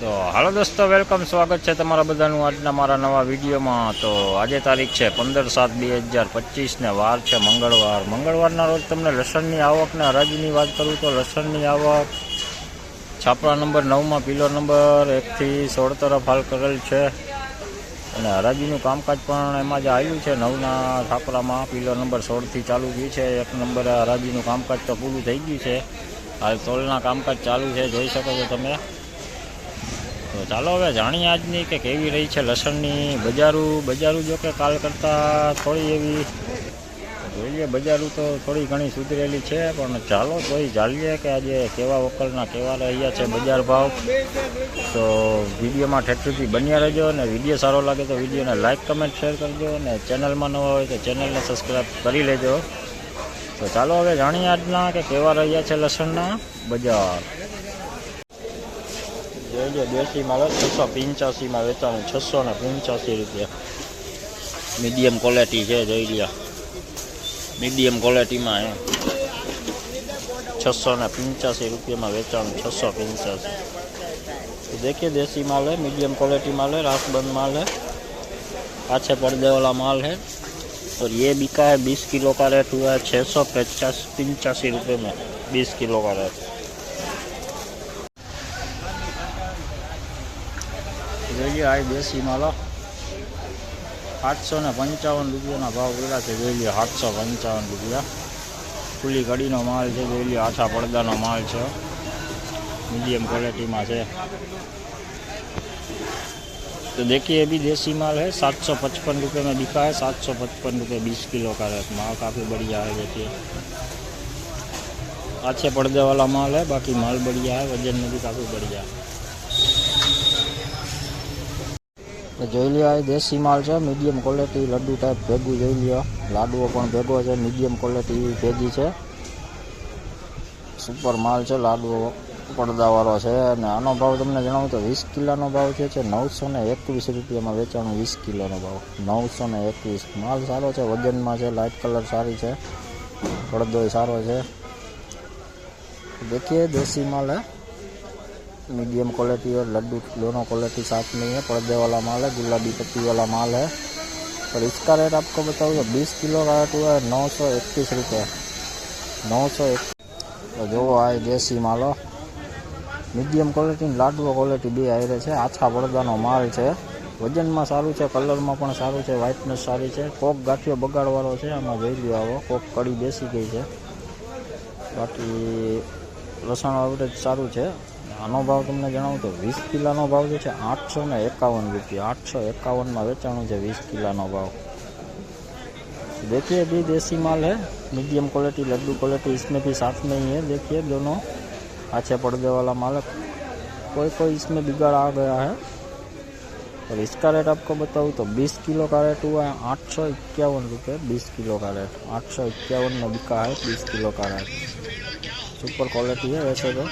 તો હાલો દોસ્તો વેલકમ સ્વાગત છે તમારા બધાનું આજના મારા નવા વિડીયોમાં. તો આજે તારીખ છે પંદર સાત બે હજાર પચીસને વાર છે મંગળવાર. મંગળવારના રોજ તમને લસણની આવક ને હરાજીની વાત કરું તો લસણની આવક છાપરા નંબર નવમાં, પીલો નંબર એકથી સોળ તરફ હાલ કરેલ છે. અને હરાજીનું કામકાજ પણ એમાં જ આવ્યું છે. નવના છાપરામાં પીલો નંબર સોળથી ચાલુ થયું છે. એક નંબર હરાજીનું કામકાજ તો પૂરું થઈ ગયું છે. હાલ તોલના કામકાજ ચાલુ છે. જોઈ શકો છો તમે. તો ચાલો હવે જાણીએ આજની કે કેવી રહી છે લસણની બજારું. બજારું જો કે કાલ કરતાં થોડી એવી જોઈએ, બજારું તો થોડી ઘણી સુધરેલી છે, પણ ચાલો તોય જાણીએ કે આજે કેવા વકલના કેવા રહ્યા છે બજાર ભાવ. તો વિડીયોમાં ઠેઠથી બન્યા રહેજો અને વીડિયો સારો લાગે તો વિડીયોને લાઇક કમેન્ટ, શેર કરજો અને ચેનલમાં નવા હોય તો ચેનલને સબસ્ક્રાઈબ કરી લેજો. તો ચાલો હવે જાણીએ આજના કે કેવા રહ્યા છે લસણના બજાર. જોઈજો દેશીમાં આવે છસો પંચ્યાસીમાં વેચાણું છસો ને પંચ્યાસી રૂપિયા મીડિયમ ક્વોલિટી છે જોઈ લ્યો મીડિયમ ક્વોલિટીમાં એ છસો ને પંચ્યાસી રૂપિયામાં વેચાણું છસો પંચ્યાસી तो देखिए देसी माल है मीडियम क्वालिटी माल है रासबंद माल है पाछे पर्दे वाला माल है और ये बिका है बीस किलो का रेट हुआ है छः सौ पचास पिचासी रुपये में बीस किलो का रेट જોઈએ આ દેશી માલ આઠસો ને પંચાવન રૂપિયાના ભાવ કર્યા છે જોઈ લ્યો આઠસો પંચાવન રૂપિયા ખુલ્લી કડીનો માલ છે જોઈ લ્યો આછા પડદાનો માલ છે मीडियम क्वालिटी में है तो देखिए ये भी देसी माल है सात सौ पचपन रुपये में बिका है सात सौ पचपन रुपये बीस किलो का रेट माल काफ़ी बढ़िया है देखिए अच्छे पर्दे वाला माल है बाकी माल बढ़िया है वजन में भी काफ़ी बढ़िया है તો જોઈ લ્યો એ દેશી માલ છે મીડિયમ ક્વોલિટી લડ્ડુ ટાઈપ ભેગું જોઈ લ્યો. લાડુઓ પણ ભેગો છે મીડિયમ ક્વોલિટી ભેગી છે. સુપર માલ છે, લાડુઓ પડદાવાળો છે. અને આનો ભાવ તમને જણાવું તો વીસ કિલોનો ભાવ છે છે, નવસો ને એકવીસ રૂપિયામાં વેચાણું વીસ કિલોનો ભાવ. નવસો ને એકવીસ. માલ સારો છે, વજનમાં છે લાઇટ કલર સારી છે પડદોય સારો છે. દેખીએ દેશી માલ, હે. मीडियम क्वालिटी है लड्डू दोनों क्वालिटी साथ में ही है पर्दे वाला माल है गुलाबी पत्ती वाला माल है और इसका रेट आपको बताऊँ तो बीस किलो का रेट हुआ है नौ सौ इक्कीस रुपये नौ सौ एक તો જોવો આ દેશી માલો મીડિયમ ક્વોલિટી લાડવો ક્વોલિટી બે આયરે છે આછા પડદાનો માલ છે વજનમાં સારું છે કલરમાં પણ સારું છે વ્હાઇટનેસ સારી છે કોક ગાંઠિયો બગાડવાળો છે આમાં જોઈ લ્યો આવો કોક કડી બેસી ગઈ છે બાકી લસણ એવરેજ સારું છે આનો ભાવ તમને જણાવું તો વીસ કિલોનો ભાવ જે છે આઠસો ને એકાવન રૂપિયા આઠસો એકાવનમાં વેચાણું છે વીસ કિલોનો ભાવ देखिए भी देसी माल है मीडियम क्वालिटी लड्डू क्वालिटी इसमें भी साथ में ही है देखिए दोनों अच्छे पर्दे वाला माल है कोई कोई इसमें बिगड़ आ गया है और इसका रेट आपको बताऊँ तो 20 किलो का रेट हुआ है आठ सौ इक्यावन रुपये बीस किलो का रेट आठ सौ इक्यावन में बिका है बीस किलो का रेट सुपर क्वालिटी है वैसे तो